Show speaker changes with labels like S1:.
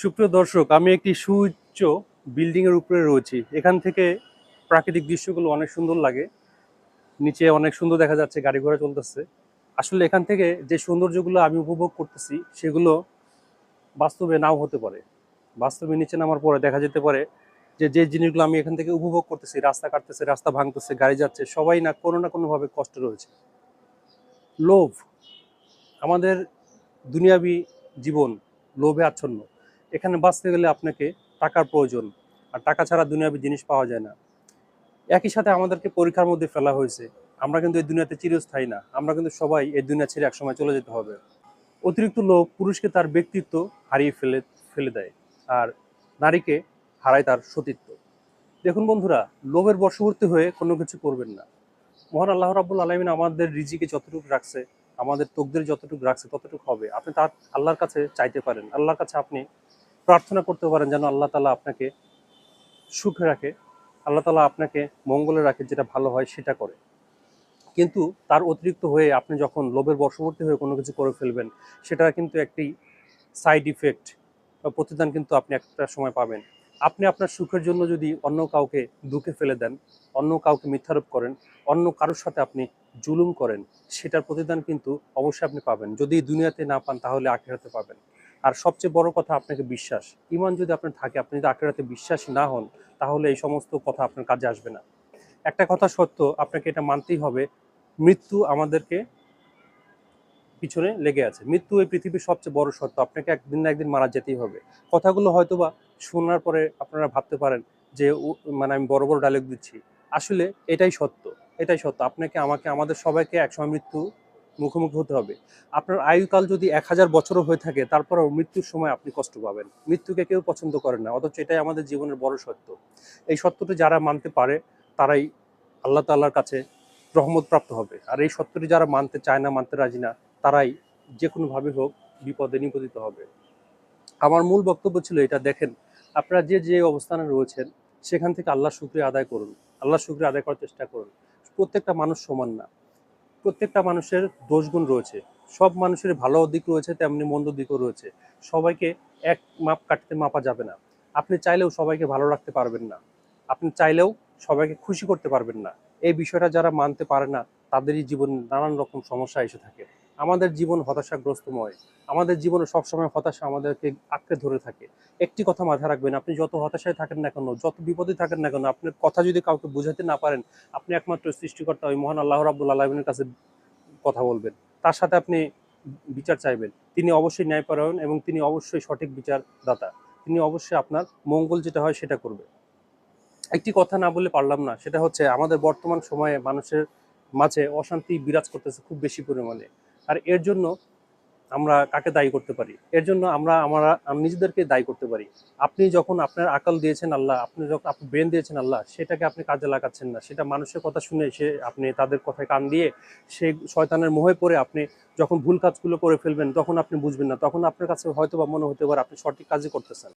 S1: সুপ্রিয় দর্শক, আমি একটি সুউচ্চ বিল্ডিং এর উপরে রয়েছি। এখান থেকে প্রাকৃতিক দৃশ্যগুলো অনেক সুন্দর লাগে। নিচে অনেক সুন্দর দেখা যাচ্ছে, গাড়ি ঘোড়া চলতেছে। আসলে এখান থেকে যে সৌন্দর্যগুলো আমি উপভোগ করতেছি, সেগুলো বাস্তবে নাও হতে পারে। বাস্তবে নিচে নামার পরে দেখা যেতে পারে যে যে জিনিসগুলো আমি এখান থেকে উপভোগ করতেছি, রাস্তা কাটতেছে, রাস্তা ভাঙতেছে, গাড়ি যাচ্ছে, সবাই না কোনো না কোনোভাবে কষ্ট রয়েছে। লোভ, আমাদের দুনিয়াবি জীবন লোভে আচ্ছন্ন। এখানে বাঁচতে গেলে আপনাকে টাকার প্রয়োজন, আর টাকা ছাড়া দুনিয়াবি জিনিস পাওয়া যায় না। একই সাথে আমাদেরকে পরীক্ষার মধ্যে ফেলা হয়েছে, আমরা কিন্তু এই দুনিয়াতে চিরস্থায়ী না, আমরা কিন্তু সবাই এই দুনিয়া ছেড়ে একসময় চলে যেতে হবে। অতিরিক্ত লোভ পুরুষকে তার ব্যক্তিত্ব হারিয়ে ফেলে ফেলে দেয়, আর নারীকে হারায় তার সতীত্ব। দেখুন বন্ধুরা, লোভের বশবর্তী হয়ে কোনো কিছু করবেন না। মহান আল্লাহ রাবুল আলমিন আমাদের রিজিকে যতটুকু রাখছে, আমাদের তোকদের যতটুকু রাখছে, ততটুকু হবে। আপনি তার আল্লাহর কাছে চাইতে পারেন। আল্লাহর কাছে আপনি প্রার্থনা করতে পারেন যেন আল্লাহ তালা আপনাকে সুখে রাখে, আল্লাহ তালা আপনাকে মঙ্গলে রাখে, যেটা ভালো হয় সেটা করে। কিন্তু তার অতিরিক্ত হয়ে আপনি যখন লোভের বশবর্তী হয়ে কোনো কিছু করে ফেলবেন, সেটা কিন্তু একটি সাইড ইফেক্ট বা প্রতিদান কিন্তু আপনি একটা সময় পাবেন। আপনি আপনার সুখের জন্য যদি অন্য কাউকে দুঃখে ফেলে দেন, অন্য কাউকে মিথ্যারোপ করেন, অন্য কারোর সাথে আপনি জুলুম করেন, সেটার প্রতিদান কিন্তু অবশ্যই আপনি পাবেন। যদি দুনিয়াতে না পান, তাহলে আখেরাতে পাবেন। আর সবচেয়ে বড় কথা আপনাকে বিশ্বাস। ইমান যদি আপনার থাকে, আপনি যদি আখেরাতে বিশ্বাসী না হন, তাহলে এই সমস্ত কথা আপনার কাজে আসবে না। একটা কথা সত্য, আপনাকে এটা মানতেই হবে, মৃত্যু আমাদেরকে পিছনে লেগে আছে। মৃত্যু এই পৃথিবীর সবচেয়ে বড় সত্য, আপনাকে একদিন না একদিন মারা যেতেই হবে। কথাগুলো হয়তোবা শোনার পরে আপনারা ভাবতে পারেন যে মানে আমি বড় বড় ডায়লগ দিচ্ছি। আসলে এটাই সত্য এটাই সত্য। আপনাকে, আমাকে, আমাদের সবাইকে একসময় মৃত্যু মুখোমুখি হতে হবে। আপনার আয়ুকাল যদি এক হাজার বছরও হয়ে থাকে, তারপরেও মৃত্যুর সময় আপনি কষ্ট পাবেন। মৃত্যুকে কেউ পছন্দ করে না, অথচ এটাই আমাদের জীবনের বড় সত্য। এই সত্যটি যারা মানতে পারে, তারাই আল্লাহ তাল্লার কাছে রহমত প্রাপ্ত হবে। আর এই সত্যটি যারা মানতে চায় না, মানতে রাজি না, তারাই যে কোনোভাবে হোক বিপদে নিপতিত হবে। আমার মূল বক্তব্য ছিল এটা, দেখেন, আপনারা যে যে অবস্থানে রয়েছেন, সেখান থেকে আল্লাহ শুক্রিয়া আদায় করুন। আল্লাহ শুক্রিয়া আদায় করার চেষ্টা করুন। প্রত্যেকটা মানুষ সমান না। প্রত্যেকটা মানুষের দোষগুণ রয়েছে। সব মানুষের ভালো দিক রয়েছে, তেমনি মন্দ দিকও রয়েছে। সবাইকে এক মাপ কাটতে মাপা যাবে না। আপনি চাইলেও সবাইকে ভালো রাখতে পারবেন না। আপনি চাইলেও সবাইকে খুশি করতে পারবেন না। এই বিষয়টা যারা মানতে পারে না, তাদেরই জীবনে নানান রকম সমস্যা এসে থাকে। আমাদের জীবন হতাশাগ্রস্তময়। আমাদের জীবনে সবসময় হতাশা আমাদেরকে আঁকড়ে ধরে থাকে। একটি কথা মাথায় রাখবেন, আপনি যত হতাশায় থাকেন না কেন, যত বিপদে থাকেন না কেন, আপনার কথা যদি কাউকে বোঝাতে না পারেন, আপনি একমাত্র সৃষ্টিকর্তা, ওই মহান আল্লাহ রাবুল আলমিনের কাছে কথা বলবেন। তার সাথে আপনি বিচার চাইবেন। তিনি অবশ্যই ন্যায়পরায়ণ এবং তিনি অবশ্যই সঠিক বিচার দাতা তিনি অবশ্যই আপনার মঙ্গল যেটা হয় সেটা করবে। একটি কথা না বলে পারলাম না, সেটা হচ্ছে আমাদের বর্তমান সময়ে মানুষের মাঝে অশান্তি বিরাজ করতেছে খুব বেশি পরিমাণে। আর এর জন্য আমরা কাকে দায়ী করতে পারি? এর জন্য আমরা আমরা নিজেদেরকে দায়ী করতে পারি। আপনি যখন আপনার আকাল দিয়েছেন আল্লাহ, আপনি যখন, আপনি ব্রেন দিয়েছেন আল্লাহ, সেটাকে আপনি কাজে লাগাচ্ছেন না। সেটা মানুষের কথা শুনে সে, আপনি তাদের কথায় কান দিয়ে সে শয়তানের মোহে পড়ে আপনি যখন ভুল কাজগুলো করে ফেলবেন, তখন আপনি বুঝবেন না। তখন আপনার কাছে হয়তো বা মনে হতে পারে আপনি সঠিক কাজই করতেছেন।